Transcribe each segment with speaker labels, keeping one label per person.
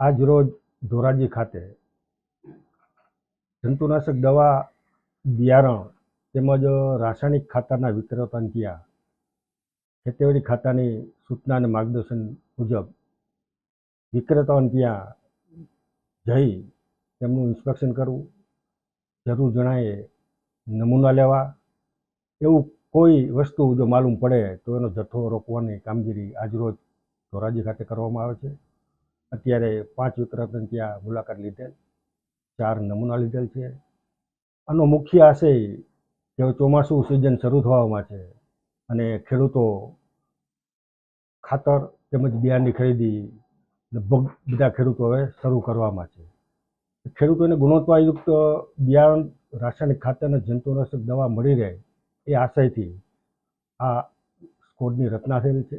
Speaker 1: આજ રોજ ધોરાજી ખાતે જંતુનાશક દવા બિયારણ તેમજ રાસાયણિક ખાતરના વિક્રેતાને ત્યાં ખેતીવાડી ખાતાની સૂચના અને માર્ગદર્શન મુજબ વિક્રેતાઓને ત્યાં જઈ તેમનું ઇન્સ્પેક્શન કરવું, જરૂર જણાયે નમૂના લેવા. એવું કોઈ વસ્તુ જો માલુમ પડે તો એનો જથ્થો રોકવાની કામગીરી આજરોજ ધોરાજી ખાતે કરવામાં આવે છે. અત્યારે પાંચ વિક્રતને ત્યાં મુલાકાત લીધેલ, ચાર નમૂના લીધેલ છે. આનો મુખ્ય આશય કે ચોમાસું સિઝન શરૂ થવામાં છે અને ખેડૂતો ખાતર તેમજ બિયારણની ખરીદી લગભગ બધા ખેડૂતો હવે શરૂ કરવામાં છે. ખેડૂતોને ગુણવત્તાયુક્ત બિયારણ, રાસાયણિક ખાતર જંતુનાશક દવા મળી રહે એ આશયથી આ સ્કોડની રચના થયેલી છે.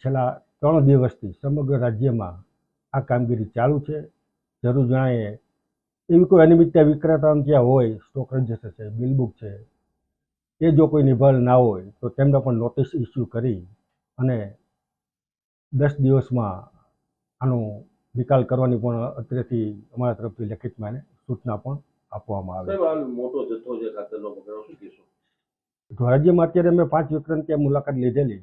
Speaker 1: છેલ્લા ત્રણ દિવસથી સમગ્ર રાજ્યમાં આ કામગીરી ચાલુ છે. જરૂર જણાય એવી કોઈ અનિયમિતતા વિક્રેતાઓ જ્યાં હોય સ્ટોક રજિસ્ટર છે બિલ બુક છે એ જો કોઈ નિભાવેલ ના હોય તો તેમને પણ નોટિસ ઇસ્યુ કરી અને દસ દિવસમાં આનો નિકાલ કરવાની પણ અત્રેથી અમારા તરફથી લેખિતમાં એને સૂચના પણ આપવામાં આવે.
Speaker 2: મોટો જથ્થો છે ખાતરનો
Speaker 1: ધોરાજીમાં અત્યારે અમે પાંચ વિક્રમ ત્યાં મુલાકાત લીધેલી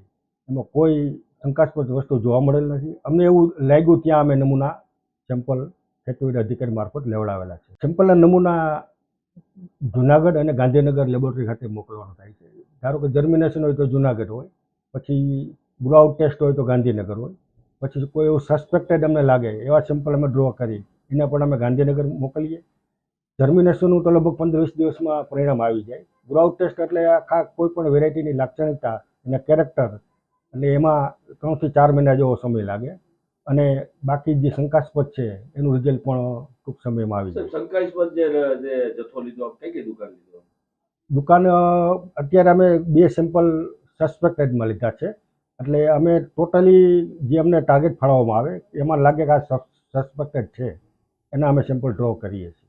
Speaker 1: એમાં કોઈ શંકાસ્પદ વસ્તુ જોવા મળેલ નથી. અમને એવું લાગ્યું ત્યાં અમે નમૂના સેમ્પલ ખેતીવાડી અધિકારી મારફત લેવડાવેલા છે. સેમ્પલના નમૂના જુનાગઢ અને ગાંધીનગર લેબોરેટરી ખાતે મોકલવાનું થાય છે. ધારો કે જર્મિનેશન હોય તો જુનાગઢ હોય, પછી ગ્રોઆઉટ ટેસ્ટ હોય તો ગાંધીનગર હોય, પછી કોઈ એવું સસ્પેક્ટેડ અમને લાગે, એવા સેમ્પલ અમે ડ્રો કરી, એના પણ અમે ગાંધીનગર મોકલીએ. જર્મિનેશનનું તો લગભગ પંદર વીસ દિવસમાં પરિણામ આવી જાય. ગ્રોઆઉટ ટેસ્ટ એટલે આખા કોઈ પણ વેરાયટીની લાક્ષણિકતા અને કેરેક્ટર એટલે એમાં ત્રણથી ચાર મહિના જેવો સમય લાગે. અને બાકી જે શંકાસ્પદ છે એનું રિઝલ્ટ પણ ટૂંક સમયમાં આવી જાય.
Speaker 2: શંકાસ્પદ જે જથ્થો લીધો કઈ કઈ દુકાન લીધો?
Speaker 1: દુકાન અત્યારે અમે બે સેમ્પલ સસ્પેક્ટેડમાં લીધા છે. એટલે અમે ટોટલી જે અમને ટાર્ગેટ ફાળવવામાં આવે એમાં લાગે કે આ સસ્પેક્ટેડ છે. એના અમે સેમ્પલ ડ્રો કરીએ છીએ.